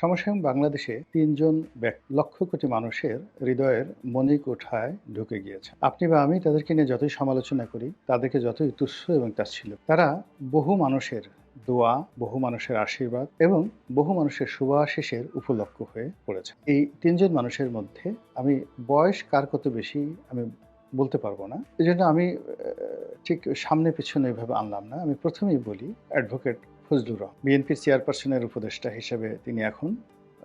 সমসাময়িক বাংলাদেশে তিনজন লক্ষ কোটি মানুষের হৃদয়ের মনিক কোঠায় ঢুকে গিয়েছে। আপনি বা আমি তাদেরকে নিয়ে যতই সমালোচনা করি, তাদেরকে যতই তুচ্ছ এবং তাচ্ছিল তারা বহু মানুষের দোয়া, বহু মানুষের আশীর্বাদ এবং বহু মানুষের শুভাশিসের উপলক্ষ হয়ে পড়েছে। এই তিনজন মানুষের মধ্যে আমি বয়স কার কত বেশি আমি বলতে পারব না। এই জন্য আমি ঠিক সামনে পিছনে এভাবে আনলাম না। আমি প্রথমেই বলি, অ্যাডভোকেট ফজলুর রহমান বিএনপির চেয়ারপারসনের উপদেষ্টা হিসেবে তিনি এখন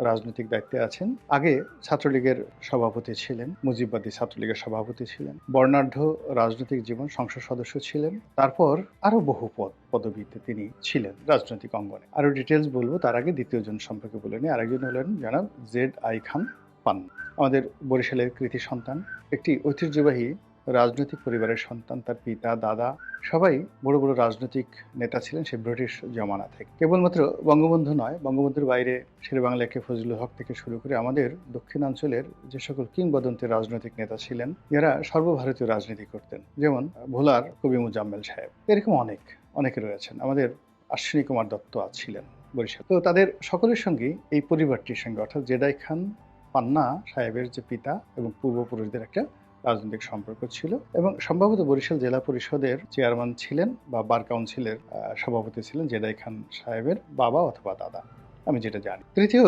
রাজনৈতিক দায়িত্বে আছেন। আগে ছাত্রলীগের সভাপতি ছিলেন, মুজিববাদী ছাত্রলীগের সভাপতি ছিলেন, বর্ণাঢ্য রাজনৈতিক জীবন সংসদ সদস্য ছিলেন। তারপর আরও বহু পদ, পদবিতে তিনি ছিলেন রাজনৈতিক অঙ্গনে। আরও ডিটেলস বলব, তার আগে দ্বিতীয় জন সম্পর্কে বলে নিই। আরেকজন হলেন জনাব জেড আই খান পান আমাদের বরিশালের কৃতি সন্তান, একটি ঐতিহ্যবাহী রাজনৈতিক পরিবারের সন্তান, তার পিতা, দাদা, সবাই বড় বড় রাজনৈতিক নেতা ছিলেন সে ব্রিটিশ জমানা থেকে। কেবলমাত্র বঙ্গবন্ধু নয়, বঙ্গবন্ধুর বাইরে শেরে বাংলাকে ফজলুল হক থেকে শুরু করে আমাদের দক্ষিণাঞ্চলের যে সকল কিংবদন্তি রাজনৈতিক নেতা ছিলেন যারা সর্বভারতীয় রাজনীতি করতেন। যেমন ভোলার কবি মুজাম্মেল সাহেব। এরকম অনেক, অনেকে রয়েছেন। আমাদের আশ্বিনী কুমার দত্ত ছিলেন বরিশাল। তো তাদের সকলের সঙ্গেই এই পরিবারটির সঙ্গে, অর্থাৎ জেদাই খান পান্না সাহেবের যে পিতা এবং পূর্বপুরুষদের একটা রাজনৈতিক সম্পর্ক ছিল এবং সম্ভবত বরিশাল জেলা পরিষদের চেয়ারম্যান ছিলেন বা বার কাউন্সিলের সভাপতি ছিলেন জেদাই খান সাহেবের বাবা অথবা দাদা, আমি যেটা জানি। তৃতীয়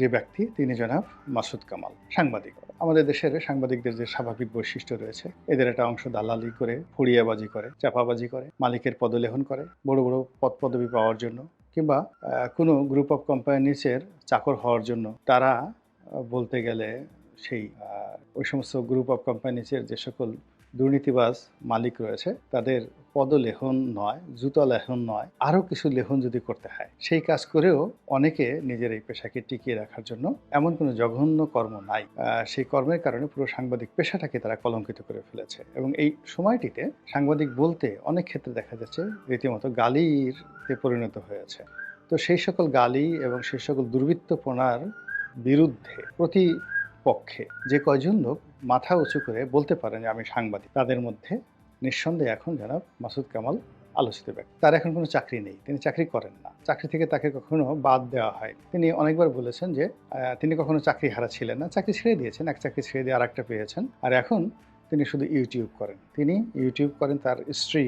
যে ব্যক্তি, তিনি জনাব মাসুদ কামাল, সাংবাদিক। আমাদের দেশের সাংবাদিকদের যে স্বাভাবিক বৈশিষ্ট্য রয়েছে, এদের একটা অংশ দালালি করে, ফুড়িয়াবাজি করে, চাপাবাজি করে, মালিকের পদলেহন করে, বড় বড় পদ পদবি পাওয়ার জন্য কিংবা কোনো গ্রুপ অফ কোম্পানিসের চাকর হওয়ার জন্য তারা বলতে গেলে সেই ওই সমস্ত গ্রুপ অফ কোম্পানিসের যে সকল দুর্নীতিবাজ মালিক রয়েছে, তাদের পদলেহন নয় জুতা লেহন নয় আরও কিছু লেহন যদি করতে হয়, সেই কাজ করেও অনেকে নিজের এই পেশাকে টিকিয়ে রাখার জন্য এমন কোনো জঘন্য কর্ম নাই। সেই কর্মের কারণে পুরো সাংবাদিক পেশাটাকে তারা কলঙ্কিত করে ফেলেছে। এবং এই সময়টিতে সাংবাদিক বলতে অনেক ক্ষেত্রে দেখা যাচ্ছে রীতিমতো গালির পরিণত হয়েছে। তো সেই সকল গালি এবং সেই সকল দুর্বৃত্তপনার বিরুদ্ধে প্রতিপক্ষে যে কয়জন লোক মাথা উঁচু করে বলতে পারেন যে আমি সাংবাদিক, তাদের মধ্যে নিঃসন্দেহে এখন জনাব মাসুদ কামাল আলোচিত ব্যক্তি। তার এখন কোনো চাকরি নেই, তিনি চাকরি করেন না। চাকরি থেকে তাকে কখনো বাদ দেওয়া হয়। তিনি অনেকবার বলেছেন যে তিনি কখনো চাকরি হারা ছিলেন না, চাকরি ছেড়ে দিয়েছেন, এক চাকরি ছেড়ে দিয়ে আর একটা পেয়েছেন। আর এখন তিনি শুধু ইউটিউব করেন। তিনি ইউটিউব করেন, তার স্ত্রী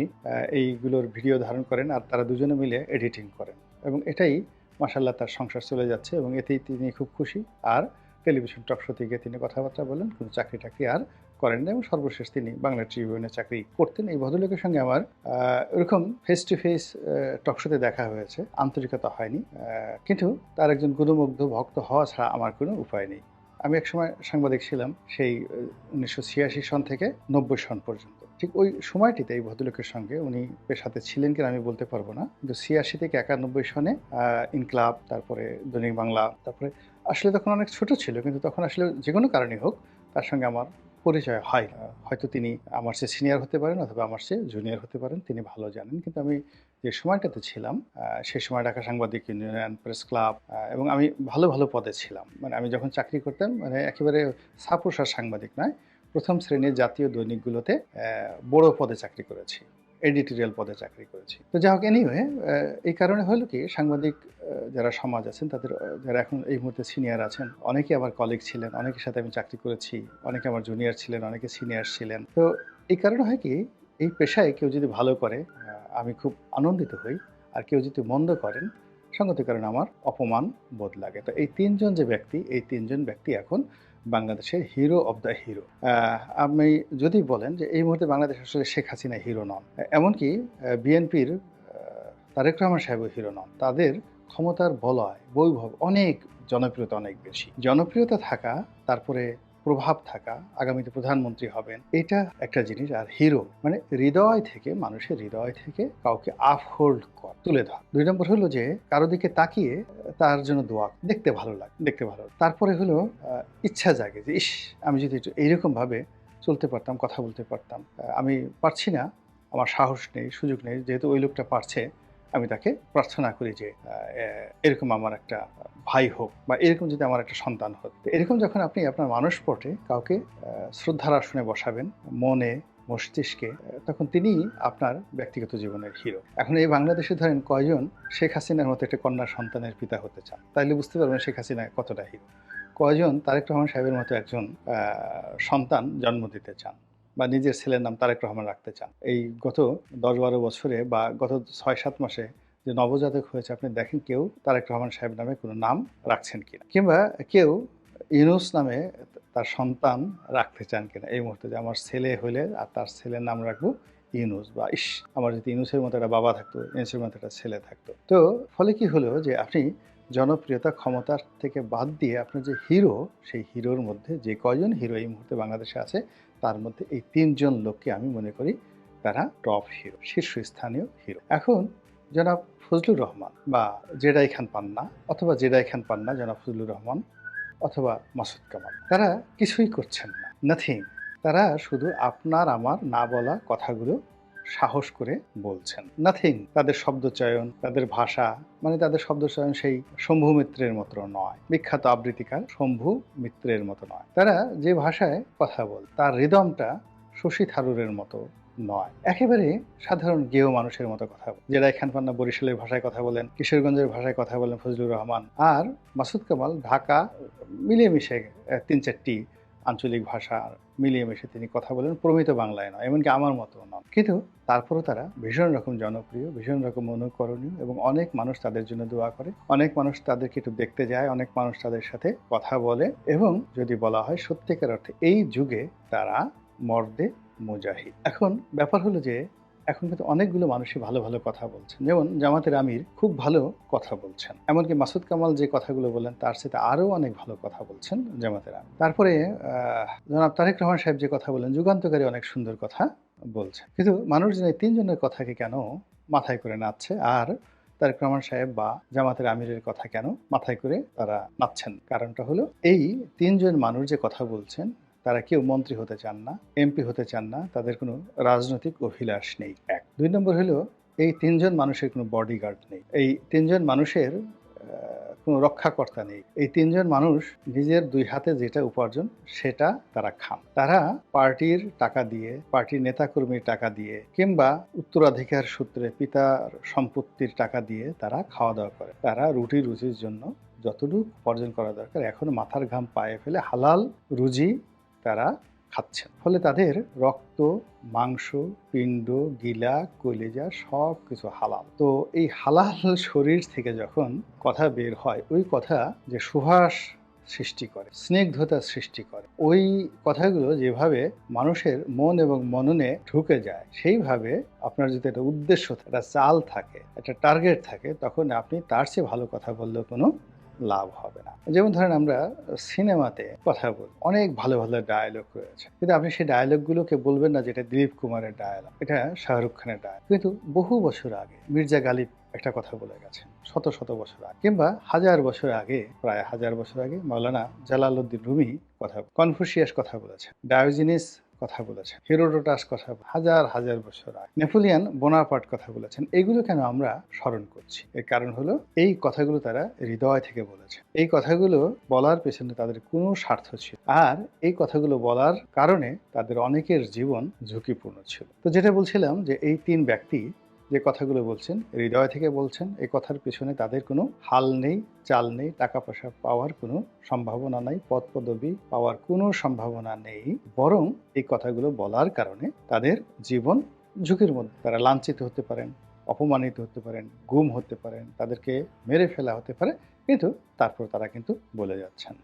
এইগুলোর ভিডিও ধারণ করেন, আর তারা দুজনে মিলে এডিটিং করেন। এবং এটাই মাসাল্লাহ তার সংসার চলে যাচ্ছে এবং এতেই তিনি খুব খুশি। আর টেলিভিশন টক শোতে গিয়ে তিনি কথাবার্তা বলেন কোনো চাকরি টাকরি আর করেন না এবং সর্বশেষ তিনি বাংলা ট্রিবিউনে চাকরি করতেন। এই ভদ্রলোকের সঙ্গে আমার এরকম ফেস টু ফেস টক শোতে দেখা হয়েছে। আন্তরিকতা হয়নি। কিন্তু তার একজন গুণমুগ্ধ ভক্ত হওয়া ছাড়া আমার কোনো উপায় নেই। আমি একসময় সাংবাদিক ছিলাম, সেই উনিশশো ছিয়াশি সন থেকে নব্বই সন পর্যন্ত। ঠিক ওই সময়টিতে এই ভদ্রলোকের সঙ্গে উনি পেশাতে ছিলেন কিনা আমি বলতে পারব না। কিন্তু ছিয়াশি থেকে একানব্বই সনে ইনকলাব, তারপরে দৈনিক বাংলা, তারপরে আসলে তখন অনেক ছোট ছিল, কিন্তু তখন আসলে যে কোনো কারণে হোক, তার সঙ্গে আমার পরিচয় হয় না। হয়তো তিনি আমার চেয়ে সিনিয়র হতে পারেন অথবা আমার চেয়ে জুনিয়র হতে পারেন, তিনি ভালো জানেন। কিন্তু আমি যে সময়টাতে ছিলাম সেই সময় ঢাকা সাংবাদিক ইউনিয়ন প্রেস ক্লাব এবং আমি ভালো ভালো পদে ছিলাম। মানে আমি যখন চাকরি করতাম মানে একেবারে সাপোসার সাংবাদিক নয়, প্রথম শ্রেণির জাতীয় দৈনিকগুলোতে বড় পদে চাকরি করেছি। এডিটোরিয়াল পদে চাকরি করেছি। তো যাই হোক এনিওয়ে এই কারণে হলো কি, সাংবাদিক যারা সমাজ আছেন, তাদের, যারা এখন এই মুহূর্তে সিনিয়র আছেন অনেকে আমার কলিগ ছিলেন, অনেকের সাথে আমি চাকরি করেছি, অনেকে আমার জুনিয়র ছিলেন, অনেকে সিনিয়র ছিলেন। তো এই কারণে হয় কি, এই পেশায় কেউ যদি ভালো করে আমি খুব আনন্দিত হই, আর কেউ যদি মন্দ করেন সঙ্গত কারণে আমার অপমান বোধ লাগে। তো এই তিনজন যে ব্যক্তি, এই তিনজন ব্যক্তি এখন বাংলাদেশের হিরো অব দ্য হিরো আপনি যদি বলেন যে এই মুহূর্তে বাংলাদেশ আসলে শেখ হাসিনা হিরো নন, এমনকি বিএনপির তারেক রহমান সাহেবও হিরো নন, তাদের ক্ষমতার বলয়, বৈভব অনেক জনপ্রিয়তা অনেক বেশি। জনপ্রিয়তা থাকা, তারপরে প্রভাব থাকা আগামীতে প্রধানমন্ত্রী হবেন, এটা একটা জিনিস। আর হিরো মানে হৃদয় থেকে, মানুষের হৃদয় থেকে কাউকে আপহোল্ড কর, তুলে ধর। দুই নম্বর হলো যে, কারও দিকে তাকিয়ে তার জন্য দোয়া, দেখতে ভালো লাগে, দেখতে ভালো তারপরে হলো ইচ্ছা জাগে যে, ইস, আমি যদি একটু এইরকম ভাবে চলতে পারতাম, কথা বলতে পারতাম আমি পারছি না, আমার সাহস নেই, সুযোগ নেই, যেহেতু ওই লোকটা পারছে। আমি তাকে প্রার্থনা করি যে এরকম আমার একটা ভাই হোক বা এরকম যদি আমার একটা সন্তান হোক। এরকম যখন আপনি আপনার মানুষ পটে, কাউকে শ্রদ্ধার আসনে বসাবেন, মনে, মস্তিষ্কে তখন তিনি আপনার ব্যক্তিগত জীবনের হিরো। এখন এই বাংলাদেশে ধরেন কয়জন শেখ হাসিনার মতো একটা কন্যা সন্তানের পিতা হতে চান? তাইলে বুঝতে পারবেন শেখ হাসিনা কতটা হিরো। কয়জন তারেক রহমান সাহেবের মতো একজন সন্তান জন্ম দিতে চান? বা নিজের ছেলের নাম তারেক রহমান রাখতে চান। এই গত দশ বারো বছরে বা গত ছয় সাত মাসে যে নবজাতক হয়েছে, আপনি দেখেন কেউ তারেক রহমান সাহেব নামে কোনো নাম রাখছেন কিনা? কিংবা কেউ ইউনুস নামে তার সন্তান রাখতে চান কিনা? এই মুহূর্তে যে আমার ছেলে হলে আর তার ছেলের নাম রাখব ইউনুস বা ইস, আমার যদি ইউনুসের মতো একটা বাবা থাকতো, ইউনুসের মতো একটা ছেলে থাকতো। তো ফলে কি হলো যে আপনি জনপ্রিয়তা ক্ষমতার থেকে বাদ দিয়ে আপনার যে হিরো, সেই হিরোর মধ্যে যে কয়জন হিরো এই মুহূর্তে বাংলাদেশে আছে তার মধ্যে এই তিনজন লোককে আমি মনে করি তারা টপ হিরো শীর্ষস্থানীয় হিরো এখন জনাব ফজলুর রহমান বা জেডাই খান পান্না অথবা জেডাই খান পান্না, জনাব ফজলুর রহমান অথবা মাসুদ কামাল, তারা কিছুই করছেন না নাথিং তারা শুধু আপনার, আমার না বলা কথাগুলো সাহস করে বলছেন। নাথিং তাদের শব্দচয়ন, তাদের ভাষা মানে তাদের শব্দচয়ন সেই শম্ভু মিত্রের মতো নয়। বিখ্যাত আবৃত্তিকার শম্ভু মিত্রের মতো নয়। তারা যে ভাষায় কথা বল, তার রিদমটা শশী থারুরের মতো নয়। একেবারে সাধারণ গেয় মানুষের মতো কথা বলে। যেটা খান পান্না বরিশালের ভাষায় কথা বলেন, কিশোরগঞ্জের ভাষায় কথা বলেন ফজলুর রহমান। আর মাসুদ কামাল ঢাকা মিলিয়ে মিশে তিন চারটি আঞ্চলিক ভাষা মিলিয়ে মিশে তিনি কথা বলেন প্রমিত বাংলায় নয়, এমনকি আমার মতো নন। কিন্তু তারপরও তারা ভীষণ রকম জনপ্রিয়, ভীষণ রকম অনুকরণীয় এবং অনেক মানুষ তাদের জন্য দোয়া করে। অনেক মানুষ তাদেরকে একটু দেখতে যায়, অনেক মানুষ তাদের সাথে কথা বলে এবং যদি বলা হয় সত্যিকার অর্থে এই যুগে তারা মর্দে মুজাহিদ। এখন ব্যাপার হলো যে এখন কিন্তু অনেকগুলো মানুষই ভালো ভালো কথা বলছেন। যেমন জামাতের আমির খুব ভালো কথা বলছেন। এমনকি মাসুদ কামাল যে কথাগুলো বলেন তার সাথে আরও অনেক ভালো কথা বলছেন জামাতের আমির। তারপরে জনাব তারেক রহমান সাহেব যে কথা বলেন যুগান্তকারী অনেক সুন্দর কথা বলছেন। কিন্তু মানুষজন এই তিনজনের কথাকে কেন মাথায় করে নাচছে, আর তারেক রহমান সাহেব বা জামাতের আমিরের কথা কেন মাথায় করে তারা নাচছেন? কারণটা হলো এই তিনজন মানুষ যে কথা বলছেন তারা কেউ মন্ত্রী হতে চান না, এমপি হতে চান না, তাদের কোনো রাজনৈতিক অভিলাষ নেই। এক। দুই নম্বর হলো, এই তিনজন মানুষের কোনো বডিগার্ড নেই। এই তিনজন মানুষের কোনো রক্ষাকর্তা নেই। এই তিনজন মানুষ নিজের দুই হাতে যেটা উপার্জন, সেটা তারা খান। তারা পার্টির টাকা দিয়ে, পার্টির নেতাকর্মীর টাকা দিয়ে, কিংবা উত্তরাধিকার সূত্রে পিতার সম্পত্তির টাকা দিয়ে তারা খাওয়া দাওয়া করে। তারা রুটি রুজির জন্য যতটুকু উপার্জন করা দরকার, এখন মাথার ঘাম পায়ে ফেলে হালাল রুজি তারা খাচ্ছেন। ফলে তাদের রক্ত, মাংস, পিণ্ড, গিলা, কলেজা সব কিছু হালাল। তো এই হালাল শরীর থেকে যখন কথা বের হয়, ওই কথা যে সুহাস সৃষ্টি করে, স্নিগ্ধতা সৃষ্টি করে, ওই কথাগুলো যেভাবে মানুষের মন এবং মননে ঢুকে যায়, সেইভাবে আপনার যদি একটা উদ্দেশ্য একটা চাল থাকে, একটা টার্গেট থাকে, তখন আপনি তার চেয়ে ভালো কথা বললেও কোনো লাভ হবে না। যেমন ধরেন আমরা সিনেমাতে কথা বলি, অনেক ভালো ভালো ডায়ালগ রয়েছে। কিন্তু আপনি সেই ডায়ালগগুলোকে বলবেন না যেটা দিলীপ কুমারের ডায়ালগ এটা শাহরুখ খানের ডায়ালগ কিন্তু বহু বছর আগে মির্জা গালিব একটা কথা বলে গেছেন, শত শত বছর আগে। কিংবা হাজার বছর আগে, প্রায় হাজার বছর আগে মাওলানা জালালউদ্দিন রুমি কথা, কনফুসিয়াস কথা বলেছেন। ডায়োজিনিস কথা বলেছেন, হিরোডোটাস কথা হাজার হাজার বছর আগে। নেপোলিয়ান বোনাপার্ট কথা বলেছেন। এগুলো কেন আমরা স্মরণ করছি? এর কারণ হলো, এই কথাগুলো তারা হৃদয় থেকে বলেছে। এই কথাগুলো বলার পেছনে তাদের কোনো স্বার্থ ছিল আর এই কথাগুলো বলার কারণে তাদের অনেকের জীবন ঝুঁকিপূর্ণ ছিল। তো যেটা বলছিলাম যে, এই তিন ব্যক্তি যে কথাগুলো বলছেন, হৃদয় থেকে বলছেন এই কথার পেছনে তাদের কোনো হাল নেই, চাল নেই, টাকা পয়সা পাওয়ার কোনো সম্ভাবনা নাই, পদ পদবি পাওয়ার কোনো সম্ভাবনা নেই। বরং এই কথাগুলো বলার কারণে তাদের জীবন ঝুঁকির মধ্যে, তারা লাঞ্ছিত হতে পারেন, অপমানিত হতে পারেন, গুম হতে পারেন, তাদেরকে মেরে ফেলা হতে পারে, কিন্তু তারপর তারা কিন্তু বলে যাচ্ছেন।